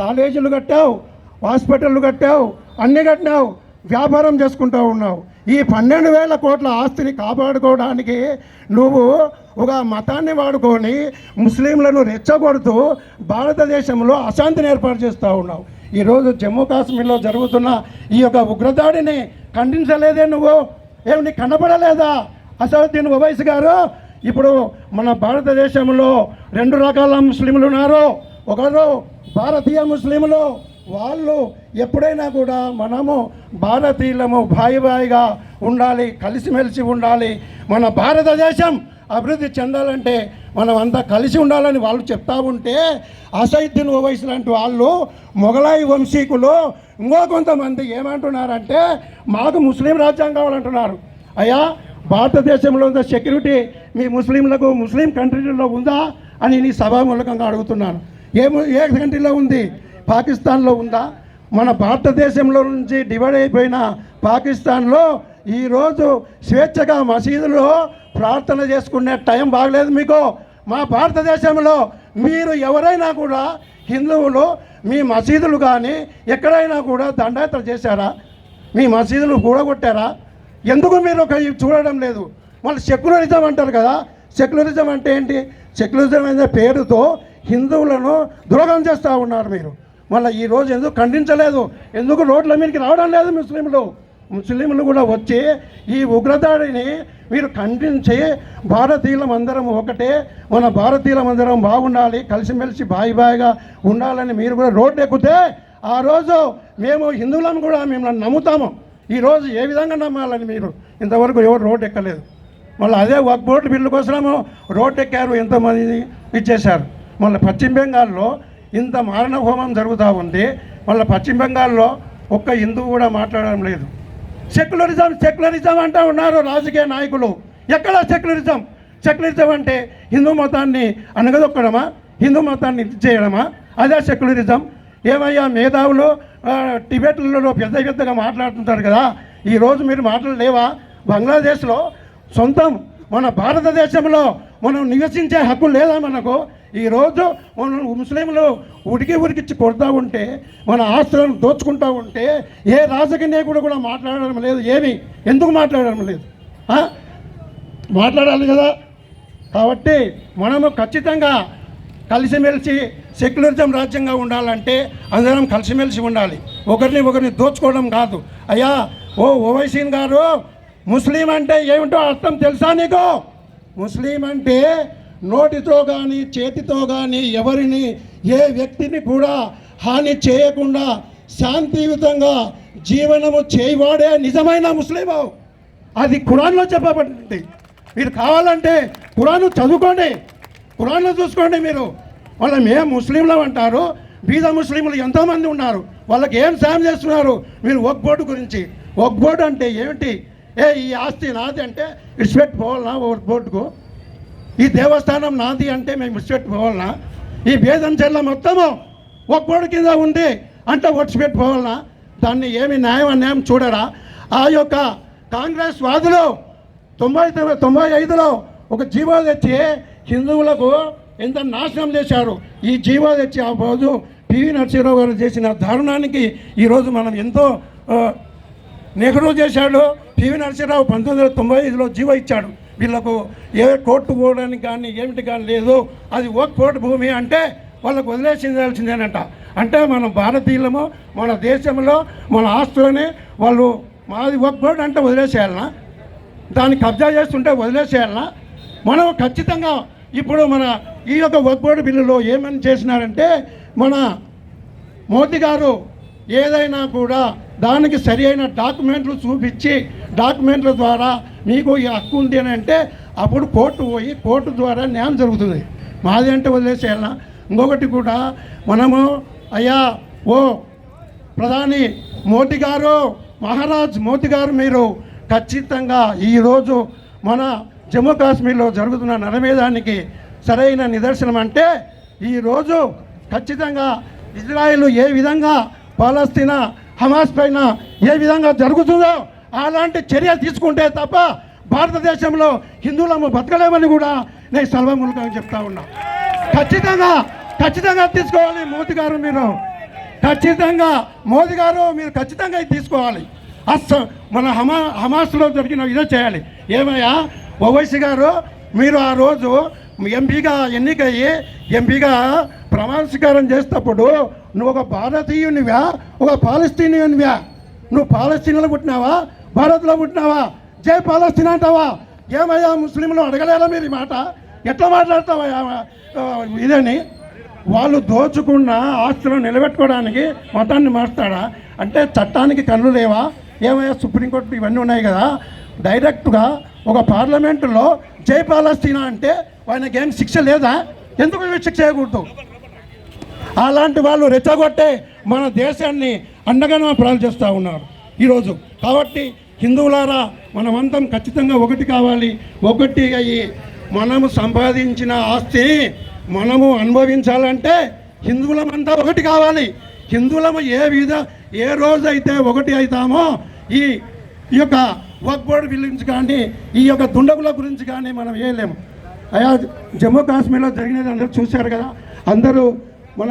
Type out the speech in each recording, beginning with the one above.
కాలేజీలు కట్టావు హాస్పిటళ్ళు కట్టావు అన్ని కట్టినావు వ్యాపారం చేసుకుంటూ ఉన్నావు. ఈ పన్నెండు వేల కోట్ల ఆస్తిని కాపాడుకోవడానికి నువ్వు ఒక మతాన్ని వాడుకొని ముస్లింలను రెచ్చగొడుతూ భారతదేశంలో అశాంతిని ఏర్పాటు చేస్తూ ఉన్నావు. ఈరోజు జమ్మూ కాశ్మీర్లో జరుగుతున్న ఈ యొక్క ఉగ్రదాడిని ఖండించలేదే నువ్వు? ఏమి నీకు కనపడలేదా? అసదుద్దీన్ ఒవైస్ గారు ఇప్పుడు మన భారతదేశంలో రెండు రకాల ముస్లింలు ఉన్నారు. ఒకరు భారతీయ ముస్లింలు వాళ్ళు ఎప్పుడైనా కూడా మనము భారతీయులము బాయి బాయిగా ఉండాలి కలిసిమెలిసి ఉండాలి. మన భారతదేశం అభివృద్ధి చెందాలంటే మనం అంతా కలిసి ఉండాలని వాళ్ళు చెప్తా ఉంటే అసైద్దీన్ ఓవైస్ లాంటి వాళ్ళు మొఘలాయి వంశీకులు ఇంకో కొంతమంది ఏమంటున్నారంటే మాకు ముస్లిం రాజ్యాంగం కావాలంటున్నారు. అయ్యా భారతదేశంలో ఉన్న సెక్యూరిటీ మీ ముస్లింలకు ముస్లిం కంట్రీలో ఉందా అని నీ సభామూలకంగా అడుగుతున్నాను. ఏ ఏ కంట్రీలో ఉంది? పాకిస్తాన్లో ఉందా? మన భారతదేశంలో నుంచి డివైడ్ అయిపోయిన పాకిస్తాన్లో ఈరోజు స్వేచ్ఛగా మసీదులో ప్రార్థన చేసుకునే టైం బాగలేదు మీకు. మా భారతదేశంలో మీరు ఎవరైనా కూడా హిందువులు మీ మసీదులు కానీ ఎక్కడైనా కూడా దండయాత్ర చేశారా? మీ మసీదులు కూడగొట్టారా? ఎందుకు మీరు ఒక ఇవి చూడడం లేదు? మళ్ళీ సెక్యులరిజం అంటారు కదా. సెక్యులరిజం అంటే ఏంటి? సెక్యులరిజం అనే పేరుతో హిందువులను ద్రోహం చేస్తూ ఉన్నారు మీరు. మళ్ళీ ఈ రోజు ఎందుకు ఖండించలేదు? ఎందుకు రోడ్ల మీదకి రావడం లేదు ముస్లింలు? ముస్లింలు కూడా వచ్చి ఈ ఉగ్రదాడిని మీరు ఖండించి భారతీయులం అందరం ఒకటే మన భారతీయులం అందరం బాగుండాలి కలిసిమెలిసి బాయి బాయిగా ఉండాలని మీరు కూడా రోడ్డు ఎక్కితే ఆ రోజు మేము హిందువులను కూడా మిమ్మల్ని నమ్ముతాము. ఈరోజు ఏ విధంగా నమ్మాలని మీరు? ఇంతవరకు ఎవరు రోడ్డు ఎక్కలేదు. మళ్ళీ అదే ఒక బోర్డు బిల్లు కోసము రోడ్డు ఎక్కారు ఎంతమంది ఇచ్చేశారు. మళ్ళీ పశ్చిమ బెంగాల్లో ఇంత మారణ హోమం జరుగుతూ ఉంది. మళ్ళీ పశ్చిమ బెంగాల్లో ఒక్క హిందువు కూడా మాట్లాడడం లేదు. సెక్యులరిజం సెక్యులరిజం అంటూ ఉన్నారు రాజకీయ నాయకులు. ఎక్కడ సెక్యులరిజం? సెక్యులరిజం అంటే హిందూ మతాన్ని అనగదొక్కడమా హిందూ మతాన్ని ఇది చేయడమా అదే సెక్యులరిజం. ఏమయ్యా మేధావులు టిబెట్లలో పెద్ద పెద్దగా మాట్లాడుతుంటారు కదా. ఈరోజు మీరు మాట్లాడలేవా బంగ్లాదేశ్లో సొంతం మన భారతదేశంలో మనం నివసించే హక్కు లేదా మనకు? ఈరోజు మనం ముస్లింలు ఉడికి ఉరికిచ్చి కొడతా ఉంటే మన ఆస్తులను దోచుకుంటా ఉంటే ఏ రాజకీయ నాయకుడు కూడా మాట్లాడడం లేదు ఏమి. ఎందుకు మాట్లాడడం లేదు? మాట్లాడాలి కదా. కాబట్టి మనము ఖచ్చితంగా కలిసిమెలిసి సెక్యులరిజం రాజ్యంగా ఉండాలంటే అందరం కలిసిమెలిసి ఉండాలి. ఒకరిని ఒకరిని దోచుకోవడం కాదు. అయ్యా ఓ ఓవైసీన్ గారు ముస్లిం అంటే ఏమిటో అర్థం తెలుసా నీకు? ముస్లిం అంటే నోటితో కానీ చేతితో కానీ ఎవరిని ఏ వ్యక్తిని కూడా హాని చేయకుండా శాంతియుతంగా జీవనము చేయవాడే నిజమైన ముస్లిము. అది ఖురాన్లో చెప్పబడింది. మీరు కావాలంటే ఖురాన్ చదువుకోండి. ఖురాన్లో చూసుకోండి మీరు. వాళ్ళ ఏ ముస్లింలు అంటారు? బీద ముస్లింలు ఎంతోమంది ఉన్నారు. వాళ్ళకి ఏం సాయం చేస్తున్నారు? మీరు ఒక బోర్డు గురించి. ఒక బోర్డు అంటే ఏమిటి? ఏ ఈ ఆస్తి నాది అంటే రిస్పెక్ట్ పోవాలనా? ఒక బోర్డుకు. ఈ దేవస్థానం నాది అంటే మేము విడిచిపెట్టుకోవాలనా? ఈ భేదం చెల్ల మొత్తము ఒక్కోడి కింద ఉంది అంటే ఒడిచిపెట్టుకోవాలనా దాన్ని ఏమి న్యాయం అన్యాయం చూడరా? ఆ యొక్క కాంగ్రెస్ వాదులు తొంభై తొమ్మిది తొంభై ఐదులో ఒక జీవో తెచ్చి హిందువులకు ఎంత నాశనం చేశారు? ఈ జీవో తెచ్చి ఆ రోజు పివి నరసింహరావు గారు చేసిన దారుణానికి ఈరోజు మనం ఎంతో నెహ్రూ చేశాడు. పివి నరసింహరావు పంతొమ్మిది వందల తొంభై ఐదులో జీవో ఇచ్చాడు. వీళ్ళకు ఏ కోర్టు పోవడానికి కానీ ఏమిటి కానీ లేదు. అది ఒక కోర్టు భూమి అంటే వాళ్ళకు వదిలేసిందాల్సిందేనంట. అంటే మనం భారతీయులము మన దేశంలో మన ఆస్తులని వాళ్ళు మాది ఒక కోర్టు అంటే వదిలేసేయాలనా? దాన్ని కబ్జా చేస్తుంటే వదిలేసేయాలనా? మనం ఖచ్చితంగా ఇప్పుడు మన ఈ యొక్క వర్క్ బోర్డు బిల్లులో ఏమని చేసినారంటే మన మోదీ గారు ఏదైనా కూడా దానికి సరి అయిన డాక్యుమెంట్లు చూపించి డాక్యుమెంట్ల ద్వారా మీకు ఈ హక్కు ఉంది అని అంటే అప్పుడు కోర్టు పోయి కోర్టు ద్వారా న్యాయం జరుగుతుంది. మాది అంటే వదిలేసేయాలనా ఇంకొకటి కూడా మనము అయ్యా ఓ ప్రధాని మోదీ గారు మహారాజ్ మోదీ గారు మీరు ఖచ్చితంగా ఈరోజు మన జమ్మూ కాశ్మీర్లో జరుగుతున్న నరమేదానికి సరైన నిదర్శనం అంటే ఈరోజు ఖచ్చితంగా ఇజ్రాయిల్ ఏ విధంగా పాలస్తీనా హమాస్ పైన ఏ విధంగా జరుగుతుందో అలాంటి చర్య తీసుకుంటే తప్ప భారతదేశంలో హిందువులము బతకలేమని కూడా నేను సర్వమూలకంగా చెప్తా ఉన్నా. ఖచ్చితంగా ఖచ్చితంగా తీసుకోవాలి మోదీ గారు మీరు. ఖచ్చితంగా మోదీ గారు మీరు ఖచ్చితంగా ఇది తీసుకోవాలి. అస్స మన హమా హమాస్లో జరిగిన ఇదే చేయాలి. ఏమయ్యా ఓవైసీ గారు మీరు ఆ రోజు ఎంపీగా ఎన్నికయ్యి ఎంపీగా ప్రమాణ స్వీకారం చేసేటప్పుడు నువ్వు ఒక భారతీయునివా ఒక పాలస్తీనియన్వా? నువ్వు పాలస్తీన్లో పుట్టినావా? భారత్లో పుట్టినావా? జై పాలస్తీన్ అంటావా? ఏమయ్యా ముస్లింలు అడగలేరా మీరు ఈ మాట? ఎట్లా మాట్లాడతావా ఇదని? వాళ్ళు దోచుకున్న ఆస్తులను నిలబెట్టుకోవడానికి మతాన్ని మారుస్తాడా? అంటే చట్టానికి కళ్ళు లేవా? ఏమయ్యా సుప్రీంకోర్టు ఇవన్నీ ఉన్నాయి కదా? డైరెక్ట్గా ఒక పార్లమెంటులో జై పాలస్తీనా అంటే ఆయనకి ఏం శిక్ష లేదా? ఎందుకు శిక్ష చేయకూడదు? అలాంటి వాళ్ళు రెచ్చగొట్టే మన దేశాన్ని అండగానే ప్రాలు చేస్తూ ఉన్నారు ఈరోజు. కాబట్టి హిందువులారా మనమంతం ఖచ్చితంగా ఒకటి కావాలి. ఒకటి అయ్యి మనము సంపాదించిన ఆస్తి మనము అనుభవించాలంటే హిందువులమంతా ఒకటి కావాలి. హిందువులము ఏ విధ ఏ రోజైతే ఒకటి అవుతామో ఈ ఈ యొక్క వర్క్ బోర్డు గురించి కానీ ఈ యొక్క దుండగుల గురించి కానీ మనం వేయలేము అయా జమ్మూ కాశ్మీర్లో జరిగినది అందరూ చూశారు కదా? అందరూ మన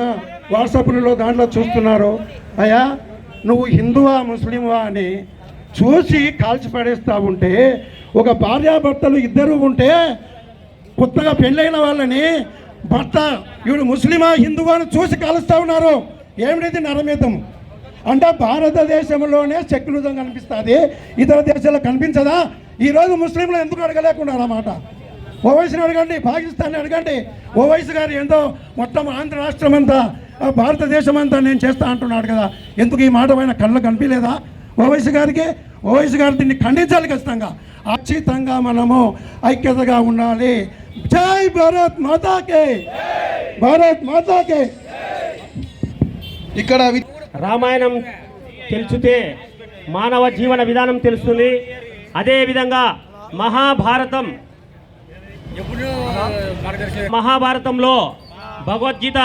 వాట్సాప్లలో దాంట్లో చూస్తున్నారు. అయ్యా నువ్వు హిందువా ముస్లింవా అని చూసి కాల్చిపడేస్తా ఉంటే ఒక భార్యాభర్తలు ఇద్దరు ఉంటే కొత్తగా పెళ్ళైన వాళ్ళని భర్త ఈవిడు ముస్లిమా హిందువా అని చూసి కాలుస్తూ ఉన్నారు. ఏమిటిది నరమేతం అంటే భారతదేశంలోనే సెక్యులిజం కనిపిస్తుంది ఇతర దేశాల్లో కనిపించదా? ఈరోజు ముస్లింలు ఎందుకు అడగలేకున్నారు అన్నమాట ఓవైసీని అడగండి పాకిస్తాన్ని అడగండి. ఓవైసీ గారు ఏందో మొత్తం ఆంధ్ర రాష్ట్రం అంతా భారతదేశం అంతా నేను చేస్తా అంటున్నాడు కదా. ఎందుకు ఈ మాట పైన కళ్ళు కనిపించలేదా? ఓవైసీ గారికి ఓవైసీ గారు దీన్ని ఖండించాలి ఖచ్చితంగా. ఖచ్చితంగా మనము ఐక్యతగా ఉండాలి. జై భారత్ మాతాకే! భారత్ మాతాకే! ఇక్కడ వి- రామాయణం తెలిసితే మానవ జీవన విధానం తెలుస్తుంది. అదేవిధంగా మహాభారతం మహాభారతంలో భగవద్గీత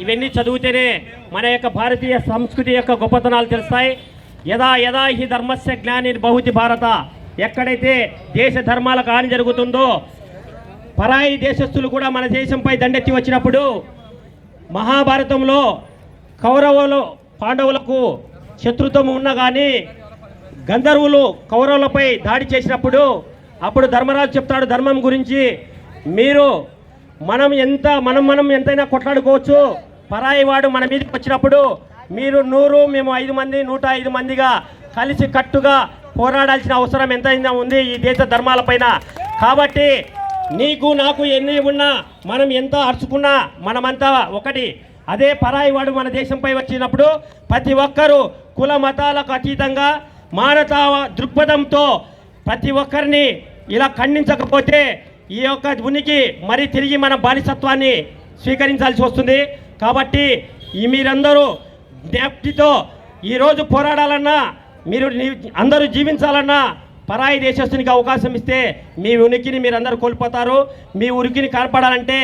ఇవన్నీ చదివితేనే మన యొక్క భారతీయ సంస్కృతి యొక్క గొప్పతనాలు తెలుస్తాయి. యదా యదా హి ధర్మస్య జ్ఞాని బహుతి భారత. ఎక్కడైతే దేశ ధర్మాలకు హాని జరుగుతుందో పరాయి దేశస్థులు కూడా మన దేశంపై దండెత్తి వచ్చినప్పుడు మహాభారతంలో కౌరవులు పాండవులకు శత్రుత్వం ఉన్నా కానీ గంధర్వులు కౌరవులపై దాడి చేసినప్పుడు అప్పుడు ధర్మరాజు చెప్తాడు ధర్మం గురించి మీరు మనం ఎంత మనం మనం ఎంతైనా కొట్లాడుకోవచ్చు. పరాయి వాడు మన మీదకి వచ్చినప్పుడు మీరు నూరు మేము ఐదు మంది నూట ఐదు మందిగా కలిసి కట్టుగా పోరాడాల్సిన అవసరం ఎంతైనా ఉంది ఈ దేశ ధర్మాలపైన కాబట్టి నీకు నాకు ఎన్ని ఉన్నా మనం ఎంత అరుచుకున్నా మనమంతా ఒకటి. అదే పరాయి వాడు మన దేశంపై వచ్చినప్పుడు ప్రతి ఒక్కరూ కుల మతాలకు అతీతంగా మానవతా దృక్పథంతో ప్రతి ఒక్కరిని ఇలా ఖండించకపోతే ఈ యొక్క ఉనికి మరి తిరిగి మన బానిసత్వాన్ని స్వీకరించాల్సి వస్తుంది. కాబట్టి ఈ మీరందరూ జ్ఞప్తితో ఈరోజు పోరాడాలన్నా మీరు అందరూ జీవించాలన్నా పరాయి దేశస్తునికి అవకాశం ఇస్తే మీ ఉనికిని మీరందరూ కోల్పోతారు. మీ ఉనికిని కాపాడాలంటే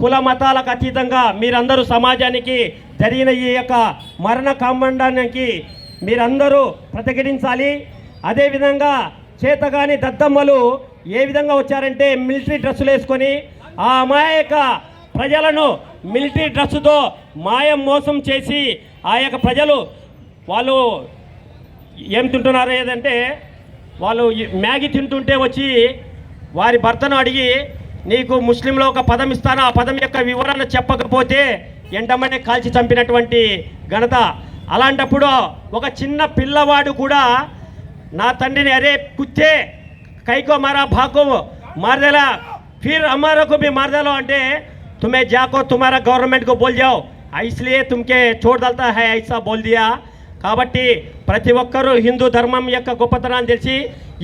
కుల మతాలకు అతీతంగా మీరందరూ సమాజానికి జరిగిన ఈ యొక్క మరణ కాంబండానికి మీరందరూ ప్రతిఘటించాలి. అదేవిధంగా చేతగాని దద్దమ్మలు ఏ విధంగా వచ్చారంటే మిలిటరీ డ్రెస్సులు వేసుకొని ఆ అమాయక ప్రజలను మిలిటరీ డ్రెస్సుతో మాయం మోసం చేసి ఆ యొక్క ప్రజలు వాళ్ళు ఏం తింటున్నారు ఏదంటే వాళ్ళు మ్యాగీ తింటుంటే వచ్చి వారి భర్తను అడిగి నీకు ముస్లింలో ఒక పదం ఇస్తాను ఆ పదం యొక్క వివరణ చెప్పకపోతే ఎండమనే కాల్చి చంపినటువంటి ఘనత. అలాంటప్పుడు ఒక చిన్న పిల్లవాడు కూడా నా తండ్రిని అరే కుత్తే కైకో మారా భాకో మారదేలా ఫిర్ हमारा को भी मार डालो అంటే तुम्हें जाको तुम्हारा गवर्नमेंट को बोल जाओ इसलिए तुमके छोड़ डालता है ऐसा बोल दिया కాబట్టి ప్రతి ఒక్కరూ హిందూ ధర్మం యొక్క గొప్పతనాన్ని తెలిసి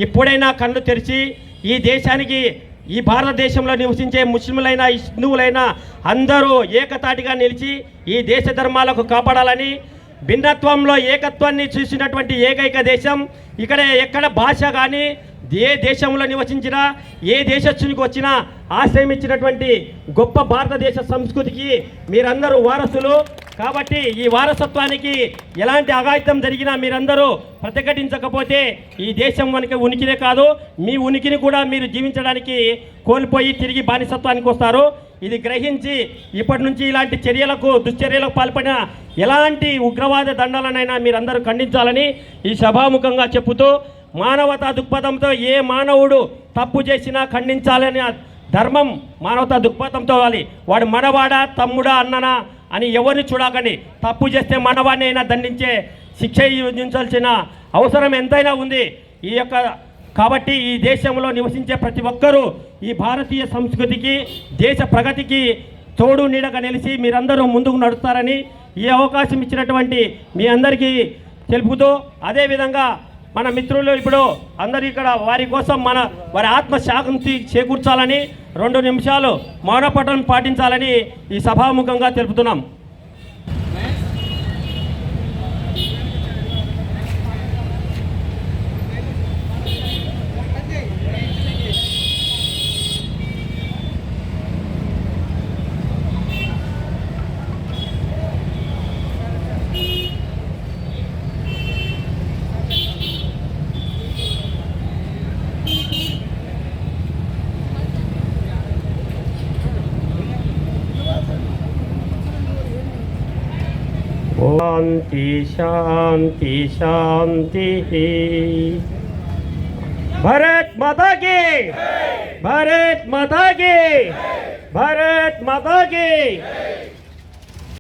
ఇప్పుడైనా కళ్ళు తెరిచి ఈ దేశానికి ఈ భారతదేశంలో నివసించే ముస్లింలైనా హిందువులైనా అందరూ ఏకతాటిగా నిలిచి ఈ దేశ ధర్మాలకు కాపాడాలని భిన్నత్వంలో ఏకత్వాన్ని చూసినటువంటి ఏకైక దేశం ఇక్కడ ఎక్కడ భాష కానీ ఏ దేశంలో నివసించినా ఏ దేశస్తునికి వచ్చినా ఆశ్రయం ఇచ్చినటువంటి గొప్ప భారతదేశ సంస్కృతికి మీరందరూ వారసులు. కాబట్టి ఈ వారసత్వానికి ఎలాంటి అఘాయితం జరిగినా మీరందరూ ప్రతిఘటించకపోతే ఈ దేశం మనకి ఉనికినే కాదు. మీ ఉనికిని కూడా మీరు జీవించడానికి కోల్పోయి తిరిగి బానిసత్వానికి వస్తారు. ఇది గ్రహించి ఇప్పటి నుంచి ఇలాంటి చర్యలకు దుశ్చర్యలకు పాల్పడిన ఎలాంటి ఉగ్రవాద దండాలనైనా మీరందరూ ఖండించాలని ఈ సభాముఖంగా చెబుతూ మానవతా దృక్పథంతో ఏ మానవుడు తప్పు చేసినా ఖండించాలని ధర్మం మానవతా దృక్పథంతో వాలి వాడు మనవాడా తమ్ముడా అన్ననా అని ఎవరిని చూడకండి. తప్పు చేస్తే మనవాడిని అయినా దండించే శిక్ష విధించాల్సిన అవసరం ఎంతైనా ఉంది. ఈ యొక్క కాబట్టి ఈ దేశంలో నివసించే ప్రతి ఒక్కరూ ఈ భారతీయ సంస్కృతికి దేశ ప్రగతికి తోడు నీడగా నిలిచి మీరందరూ ముందుకు నడుస్తారని ఈ అవకాశం ఇచ్చినటువంటి మీ అందరికీ తెలుపుతూ అదేవిధంగా మన మిత్రులు ఇప్పుడు అందరూ ఇక్కడ వారి కోసం మన వారి ఆత్మ శాంతి చేకూర్చాలని రెండు నిమిషాలు మౌనపటం పాటించాలని ఈ సభాముఖంగా తెలుపుతున్నాం. శాంతి శాంతి శాంతి భరత్ మాతా కి భరత్ మాతా కి భరత్ మాతా కి